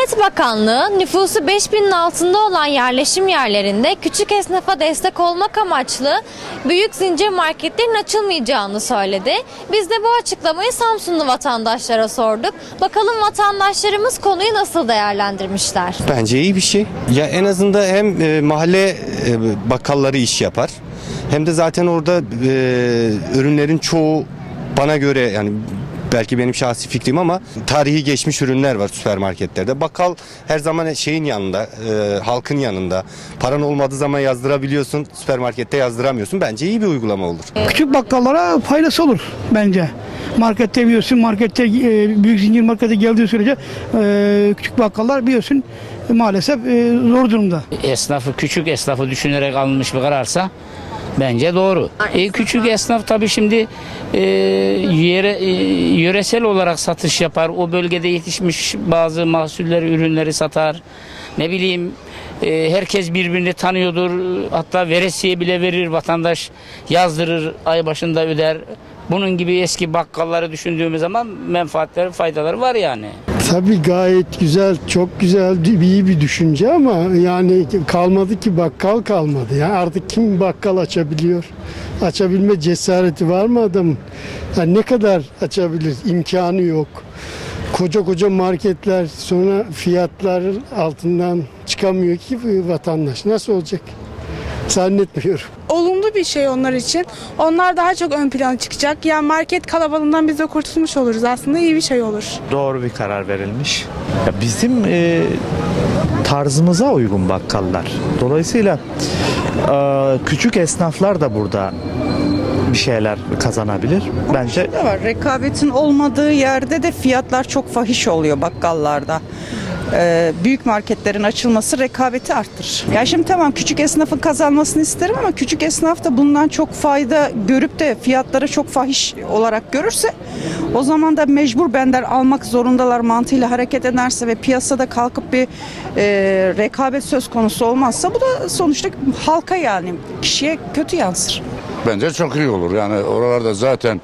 Ticaret Bakanlığı nüfusu 5000'in altında olan yerleşim yerlerinde küçük esnafa destek olmak amaçlı büyük zincir marketlerin açılmayacağını söyledi. Biz de bu açıklamayı Samsunlu vatandaşlara sorduk. Bakalım vatandaşlarımız konuyu nasıl değerlendirmişler? Bence iyi bir şey. Ya en azından hem e, mahalle e, bakkalları iş yapar. Hem de zaten orada e, ürünlerin çoğu bana göre yani belki benim şahsi fikrim ama tarihi geçmiş ürünler var süpermarketlerde. Bakkal her zaman şeyin yanında, e, halkın yanında. Paran olmadığı zaman yazdırabiliyorsun, süpermarkette yazdıramıyorsun. Bence iyi bir uygulama olur. Küçük bakkallara faydası olur bence. Markette biliyorsun, markette e, büyük zincir markete geldiği sürece e, küçük bakkallar biliyorsun e, maalesef e, zor durumda. esnafı küçük esnafı düşünerek alınmış bir kararsa bence doğru. E, küçük esnaf tabii şimdi e, yere, e, yöresel olarak satış yapar. O bölgede yetişmiş bazı mahsulleri, ürünleri satar. Ne bileyim e, herkes birbirini tanıyordur. Hatta veresiye bile verir vatandaş yazdırır ay başında öder. Bunun gibi eski bakkalları düşündüğümüz zaman menfaatleri, faydaları var yani. Tabii gayet güzel, çok güzel, iyi bir düşünce ama yani kalmadı ki bakkal kalmadı. Ya artık kim bakkal açabiliyor? Açabilme cesareti var mı adamın? Yani ne kadar açabilir? İmkanı yok. Koca koca marketler sonra fiyatlar altından çıkamıyor ki vatandaş. Nasıl olacak? Zannetmiyorum. Olumlu bir şey onlar için. Onlar daha çok ön plana çıkacak. Yani market kalabalığından biz de kurtulmuş oluruz aslında. iyi bir şey olur. doğru bir karar verilmiş. Ya bizim e, tarzımıza uygun bakkallar. Dolayısıyla e, küçük esnaflar da burada bir şeyler kazanabilir. Bence da var. Rekabetin olmadığı yerde de fiyatlar çok fahiş oluyor bakkallarda. Ee, büyük marketlerin açılması rekabeti arttırır. Ya şimdi tamam küçük esnafın kazanmasını isterim ama küçük esnaf da bundan çok fayda görüp de fiyatları çok fahiş olarak görürse o zaman da mecbur benden almak zorundalar mantığıyla hareket ederse ve piyasada kalkıp bir e, rekabet söz konusu olmazsa bu da sonuçta halka yani kişiye kötü yansır. Bence çok iyi olur. Yani oralarda zaten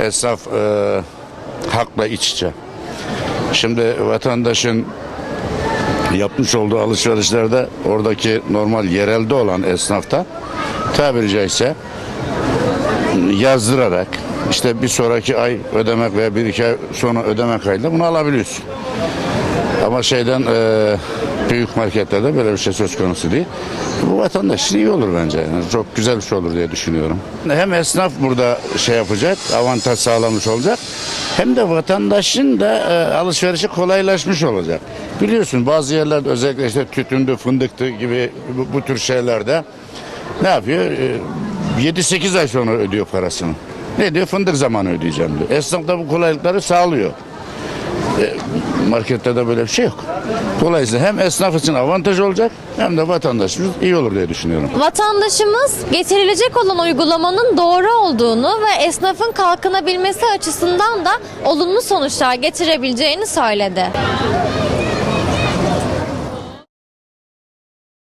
esnaf e, hakla iç içe. Şimdi vatandaşın yapmış olduğu alışverişlerde oradaki normal yerelde olan esnafta tabiri caizse yazdırarak işte bir sonraki ay ödemek veya bir iki ay sonra ödemek kaydıyla bunu alabiliyorsun. Ama şeyden e, büyük marketlerde böyle bir şey söz konusu değil. Bu vatandaş için iyi olur bence. Yani çok güzel bir şey olur diye düşünüyorum. Hem esnaf burada şey yapacak, avantaj sağlamış olacak. Hem de vatandaşın da e, alışverişi kolaylaşmış olacak. Biliyorsun bazı yerlerde özellikle işte tütündü, fındıktı gibi bu, bu tür şeylerde ne yapıyor? E, 7-8 ay sonra ödüyor parasını. Ne diyor? Fındık zamanı ödeyeceğim diyor. Esnaf da bu kolaylıkları sağlıyor marketlerde böyle bir şey yok. Dolayısıyla hem esnaf için avantaj olacak hem de vatandaşımız iyi olur diye düşünüyorum. Vatandaşımız getirilecek olan uygulamanın doğru olduğunu ve esnafın kalkınabilmesi açısından da olumlu sonuçlar getirebileceğini söyledi.